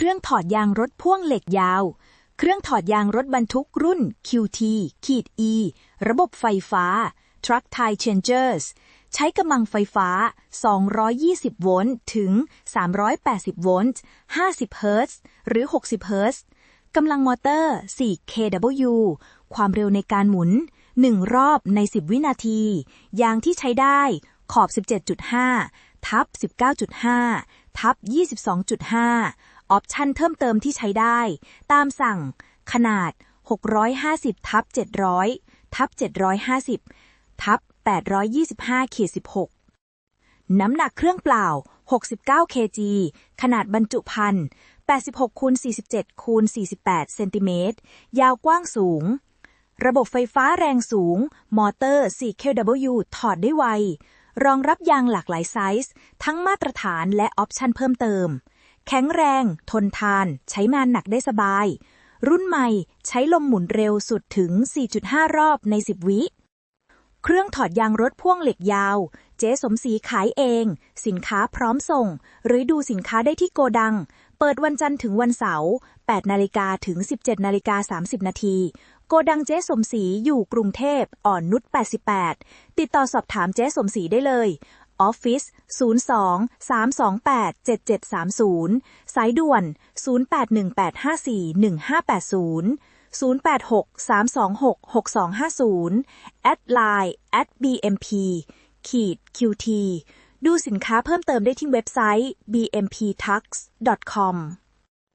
เครื่องถอดยางรถพ่วงเหล็กยาว เครื่องถอดยางรถบรรทุกรุ่น QT ขีด E ระบบไฟฟ้า Truck Tie Changers ใช้กำลังไฟฟ้า 220 โวลต์ ถึง 380 โวลต์ 50 เฮิรตซ์ หรือ 60 เฮิรตซ์ กำลังมอเตอร์ 4 kW ความเร็วในการหมุน 1 รอบใน 10 วินาที ยางที่ใช้ได้ขอบ 17.5 ทับ 19.5 ทับ 22.5 ออปชันเพิ่มเติมที่ใช้ได้ ตามสั่ง ขนาด 650ทับ700ทับ750ทับ825ขีด16 น้ำหนักเครื่องเปล่า 69 kg ขนาดบรรจุภัณฑ์86คูณ47คูณ48เซนติเมตร ยาวกว้างสูง ระบบไฟฟ้าแรงสูง มอเตอร์ 4 kW ถอดได้ไว รองรับยางหลากหลายไซส์ ทั้งมาตรฐานและออปชันเพิ่มเติม แข็งแรง ทนทาน ใช้งานหนักได้สบาย รุ่นใหม่ใช้ลมหมุนเร็วสุดถึง 4.5 รอบใน 10 วิ เครื่องถอดยางรถพ่วงเหล็กยาว เจ๊สมศรีขายเอง สินค้าพร้อมส่ง หรือดูสินค้าได้ที่โกดัง เปิดวันจันทร์ถึงวันเสาร์8นาฬิกาถึง 17นาฬิกา30นาทีโกดังเจ๊สมศรีอยู่กรุงเทพอ่อนนุช88 ติดต่อสอบถามเจ๊สมศรีได้เลย ออฟฟิศ02 328 7730 สายด่วน 0818541580 086 326 6250 แอดไลน์ at bmp ขีด qt ดูสินค้าเพิ่มเติมได้ที่เว็บไซต์ bmptux.com